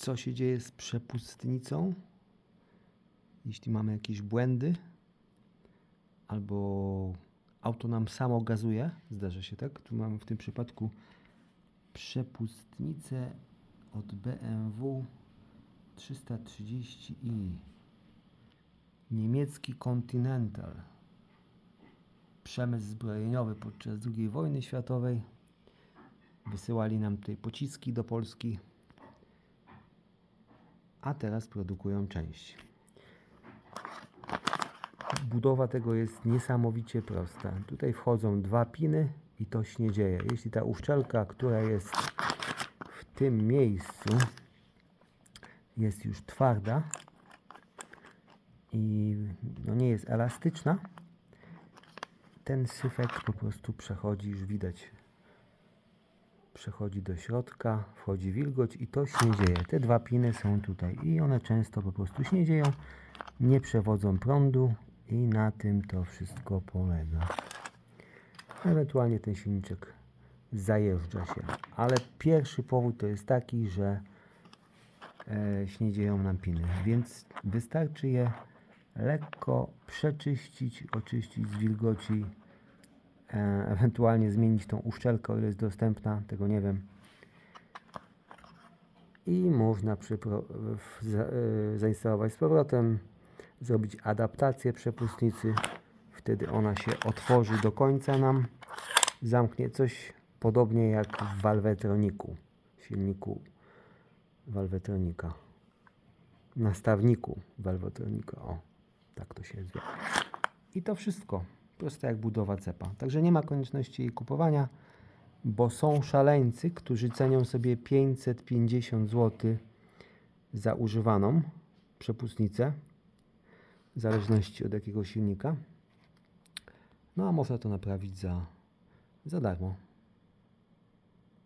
co się dzieje z przepustnicą, jeśli mamy jakieś błędy, albo auto nam samo gazuje, zdarza się tak. Tu mamy w tym przypadku przepustnicę od BMW 330i. Niemiecki Continental. Przemysł zbrojeniowy podczas II wojny światowej. Wysyłali nam tutaj pociski do Polski. A teraz produkują części. Budowa tego jest niesamowicie prosta. Tutaj wchodzą dwa piny i to się nie dzieje. Jeśli ta uszczelka, która jest w tym miejscu jest już twarda i no nie jest elastyczna, ten syfek po prostu przechodzi, już widać, przechodzi do środka, wchodzi wilgoć i to się dzieje. Te dwa piny są tutaj i one często po prostu się dzieją, nie przewodzą prądu i na tym to wszystko polega. Ewentualnie ten silniczek zajeżdża się, ale pierwszy powód to jest taki, że e, śniedzieją nam piny, więc wystarczy je lekko przeczyścić, oczyścić z wilgoci, ewentualnie zmienić tą uszczelkę, o ile jest dostępna, tego nie wiem. I można e, zainstalować z powrotem, zrobić adaptację przepustnicy, wtedy ona się otworzy do końca nam, zamknie coś podobnie jak w Valvetroniku, silniku Valvetronika, nastawniku Valvetronika, o, tak to się zwie. I to wszystko, proste jak budowa cepa. Także nie ma konieczności jej kupowania, bo są szaleńcy, którzy cenią sobie 550 zł za używaną przepustnicę, w zależności od jakiego silnika. No a można to naprawić za, za darmo.